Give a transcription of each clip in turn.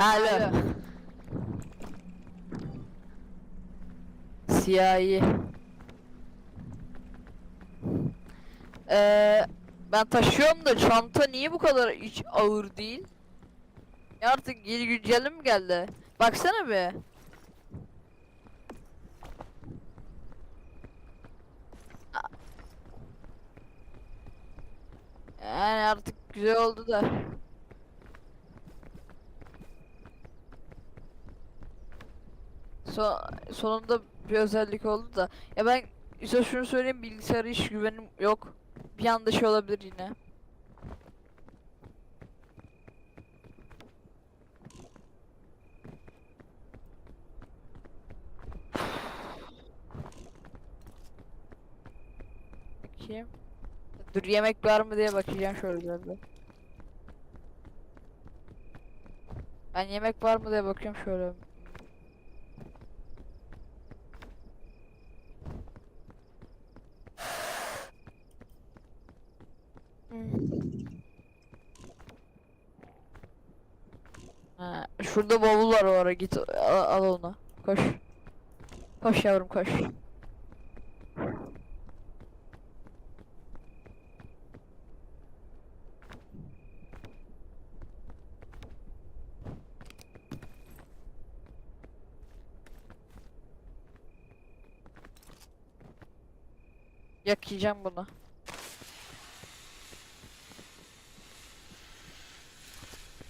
Alo. Siyahi. Ee, ben taşıyorum da çanta niye bu kadar hiç ağır değil? Ya artık yeni güncelleme mi geldi? Baksana bir. A- Yani artık güzel oldu da. So sonunda bir özellik oldu da. Ya ben işte şunu söyleyeyim bilgisayara hiç güvenim yok. Bir anda şey olabilir yine. Bakayım. Dur yemek var mı diye bakacağım şöyle bir. Ben yemek var mı diye bakıyorum şöyle. Ha, şurada bavul var git al, al onu. Koş. Koş yavrum koş. Yakacağım bunu.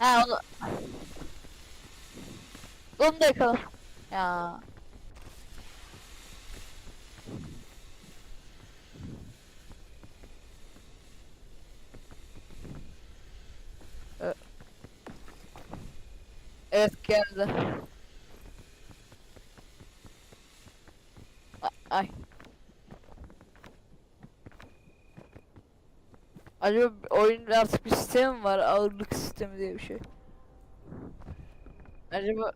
Ha onu. Onu da yakalım. Ya. Evet geldi. Ay. Acaba oyunda artık bir sistem var? Ağırlık sistemi diye bir şey. Acaba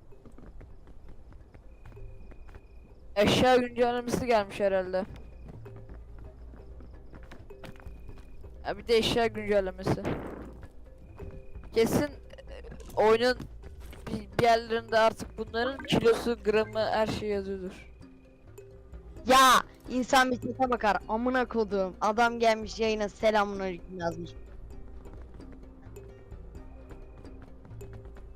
eşya güncellemesi gelmiş herhalde. Ha bir de eşya güncellemesi. Kesin e, oyunun bir, bir yerlerinde artık bunların kilosu, gramı her şey yazıyordur. Ya insan bir sese bakar. Amına kodum. Adam gelmiş yayına selamun aleyküm yazmış.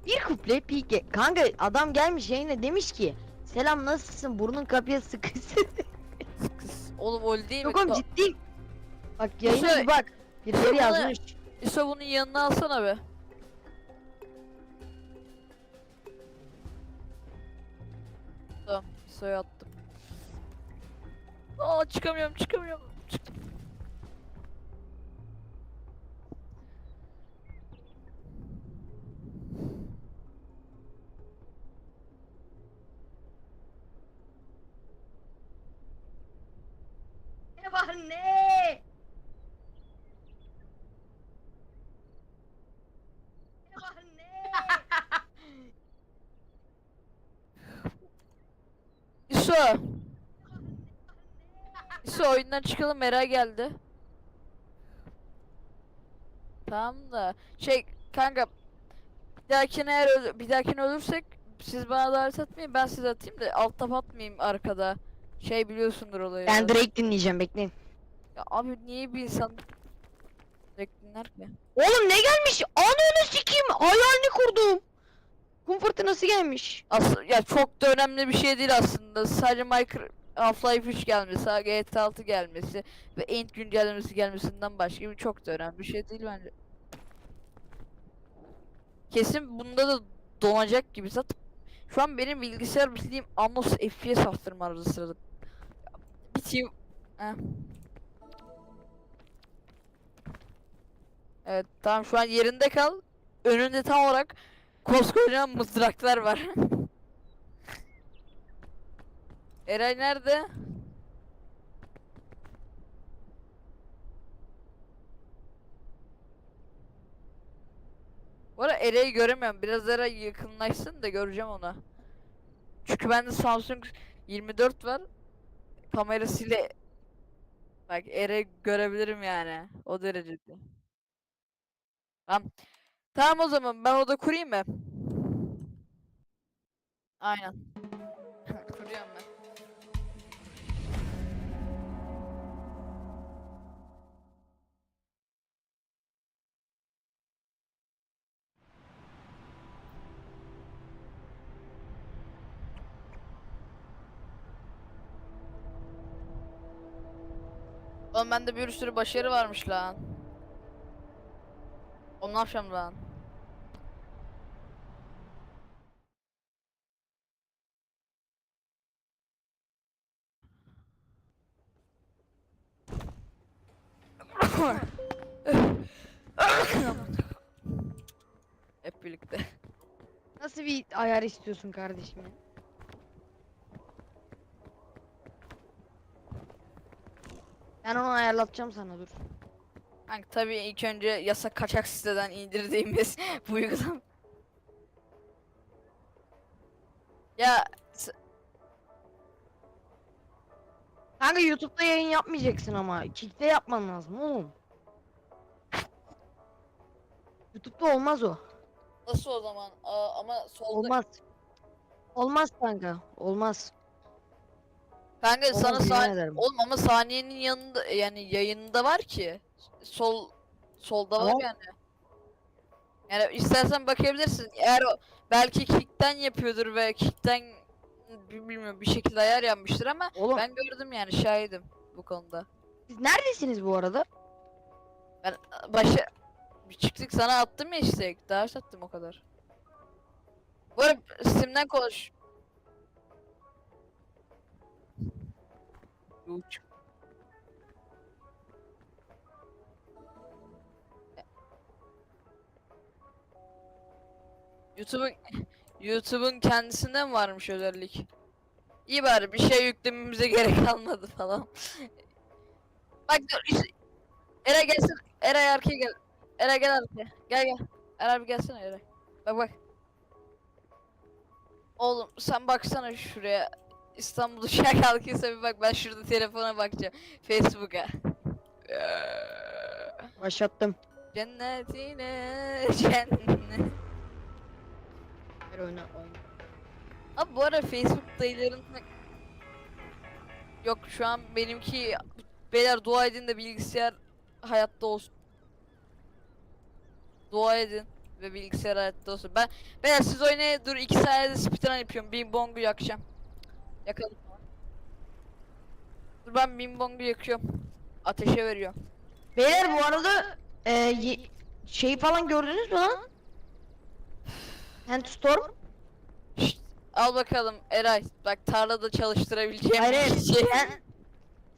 Bir kuple pike. Kanka adam gelmiş yayına demiş ki Selam nasılsın? Burnun kapıya sıkışsın. Oğlum öyle değil mi? Yok oğlum ciddi. Bak yayına Şey- bir bak. Birileri yazmış. İso bunun yanına alsana be. Tamam, İso'ya attım. Aa çıkamıyorum, çıkamıyorum. Çıktım. Ne var ne? Ne var ne? İso. İso oyundan çıkalım Mera geldi. Tamam da şey kanka bir dahakine eğer öl- bir dahakine ölürsek siz bana davet atmayın ben size atayım da alt tab atmayayım arkada. Şey biliyorsundur olayı. Ben Drake dinleyeceğim bekleyin. Ya abi niye bir insan direkt dinler ki? Oğlum ne gelmiş? Ananı sikeyim. Hayalini kurdum. Kum fırtınası gelmiş. Aslında ya çok da önemli bir şey değil aslında. Sadece Minecraft Half-Life 3 gelmesi, GTA 6 gelmesi ve End güncellemesi gelmesinden başka bir çok da önemli bir şey değil bence. Kesin bunda da donacak gibi. Zaten şu an benim bilgisayar bildiğim Annos FPS attırma arada sırada. Biteyim. Heh. Evet tamam şu an yerinde kal. Önünde tam olarak koskoca mızraklar var. Eray nerede? Bu arada Eray'ı göremiyorum. Biraz Eray yakınlaşsın da göreceğim onu. Çünkü bende Samsung 24 var. Kamerasıyla bak Eray'ı görebilirim yani. O derecede. Tamam. Tamam o zaman ben oda kurayım mı? Aynen. Kuruyorum ben. Oğlum bende bir sürü başarı varmış lan. Yapacağım lan? Hep birlikte. Nasıl bir ayar istiyorsun kardeşim ya? Ben onu ayarlatacağım sana dur. Kanka tabii ilk önce yasak kaçak siteden indirdiğimiz bu uygulama. Ya Kanka YouTube'da yayın yapmayacaksın ama. Kick'te yapman lazım oğlum. YouTube'da olmaz o. nasıl o zaman? Aa, ama solda Olmaz. Olmaz kanka. Olmaz. kanka Olmaz, sana yemin saniye ederim. oğlum ama saniyenin yanında yani yayında var ki sol solda var Tamam. yani. Yani istersen bakabilirsin. Eğer o belki kickten yapıyordur ve kickten bi- bilmiyorum bir şekilde ayar yapmıştır ama Oğlum ben gördüm yani şahidim bu konuda. siz neredesiniz bu arada? Ben başa bir çıktık sana attım ya işte. Ders attım o kadar. Bu arada Steam'den konuş. Uç. YouTube'un YouTube'un kendisinde mi varmış özellik? İyi bari bir şey yüklememize gerek kalmadı falan. Bak dur işte- Eray gelsin. Eray arkaya gel. Eray gel arkaya. Gel gel. Eray bir gelsene Eray. Bak bak. Oğlum sen baksana şuraya. İstanbul uçağı kalkıyorsa bir bak ben şurada telefona bakacağım. Facebook'a. Başlattım. Cennetine cennet. Ver oyna oyna. Abi bu ara Facebook dayılarında Yok şu an benimki beyler dua edin de bilgisayar hayatta olsun. Dua edin ve bilgisayar hayatta olsun. Ben beyler siz oynayın dur 2 saniyede speedrun yapıyorum. Bing bongu yakacağım. Yakalım. Dur ben bing bongu yakıyorum. Ateşe veriyorum. Beyler bu arada e, ye- şey falan gördünüz mü lan? Sandstorm? Al bakalım Eray. Bak tarlada çalıştırabileceğim Hayır, bir şey. sen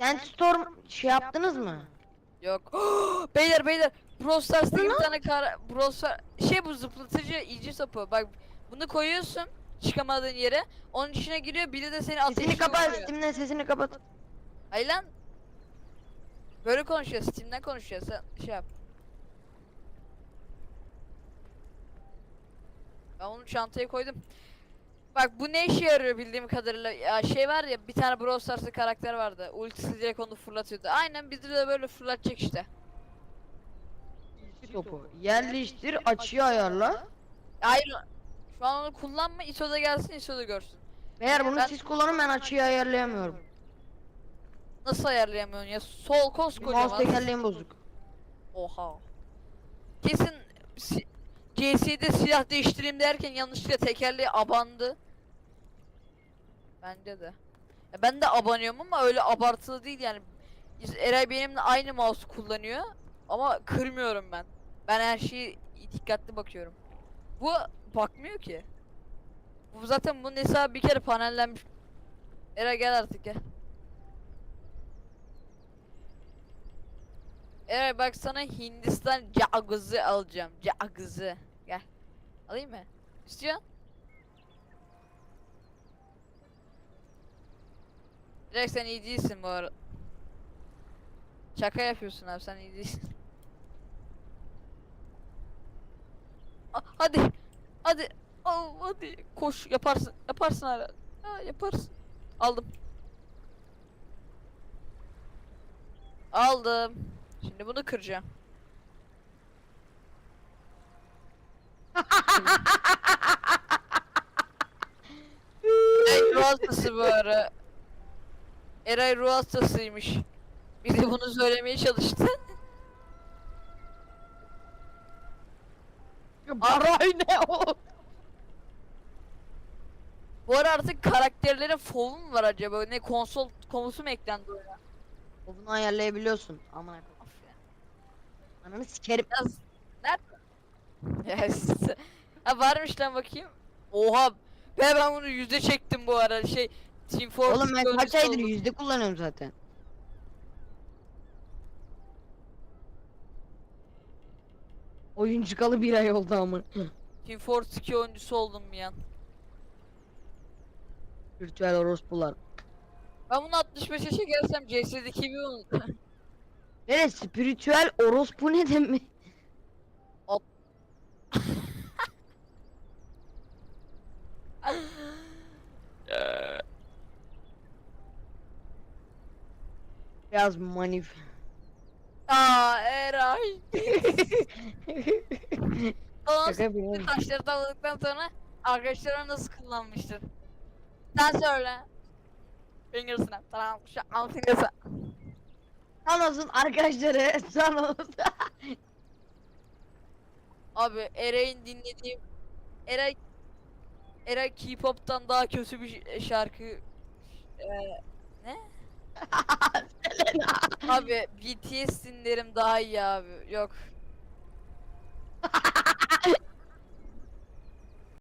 Sandstorm şey yaptınız mı? Yok. beyler beyler. Brawl Stars'ta bir tane kara... Brawl Stars... Şey bu zıplatıcı iyice sapı. Bak bunu koyuyorsun çıkamadığın yere. Onun içine giriyor biri de seni ateşine Sesini kapat, vuruyor. Steam'den sesini kapat. Hayır lan. Böyle konuşuyor. Steam'den konuşuyor. Sen şey yap. Ben onu çantaya koydum. Bak bu ne işe yarıyor bildiğim kadarıyla. Ya şey var ya bir tane Brawl Stars'ta karakter vardı. Ultisi direkt onu fırlatıyordu. Aynen bizi de böyle fırlatacak işte. Topu yerleştir, açıyı ayarla. Hayır. Şu an onu kullanma. ISO da gelsin ISO da görsün. Beyler bunu Ben- siz kullanın ben açıyı ayarlayamıyorum. Nasıl ayarlayamıyorsun ya? Sol koskocaman. Mouse tekerleğim bozuk. Oha. Kesin si- CS'de silah değiştireyim derken yanlışlıkla tekerleği abandı. Bence de. Ya ben de abanıyorum ama öyle abartılı değil yani. Eray benimle aynı mouse kullanıyor ama kırmıyorum ben. Ben her şeyi dikkatli bakıyorum. Bu bakmıyor ki. Bu zaten bunun hesabı bir kere panellenmiş. Eray gel artık gel. Eray bak sana Hindistan cagızı alacağım. Cagızı. Gel. Alayım mı? İstiyorsun? Direkt sen iyi değilsin bu arada. Şaka yapıyorsun abi sen iyi değilsin. Ah, hadi. Hadi. Oh, hadi. Koş yaparsın. Yaparsın hala. Ha, yaparsın. Aldım. Aldım. Şimdi bunu kıracağım. Hastası bu ara. Eray ruh hastasıymış. Bize bunu söylemeye çalıştı. Baray ne o? Bu ara artık karakterlerin fovu mu var acaba? Ne konsol konusu mu eklendi oyuna? Bunu ayarlayabiliyorsun. Aman. Ananı sikerim. Biraz nerede? İşte. Ha varmış lan bakayım. Oha. Be ben bunu yüzde çektim bu ara. Şey Team Fortress Oğlum ben kaç aydır oldum. yüzde kullanıyorum zaten. Oyun çıkalı bir ay oldu ama. Team Fortress 2 oyuncusu oldum bir an. Virtüel orospular. Ben bunu 65 yaşa gelsem CS'deki gibi unut. Nere spiritüel orospu ne demek? Biraz manif. Aa Eray. Tamam Şaka yapıyorum. taşları sonra arkadaşlarına nasıl kullanmıştır? Sen söyle. Finger snap. Tamam şu an finger snap. Thanos'un arkadaşları Thanos. Abi Eray'ın dinlediğim Eray Eray K-pop'tan daha kötü bir şarkı ee, ne? abi BTS dinlerim daha iyi abi. Yok.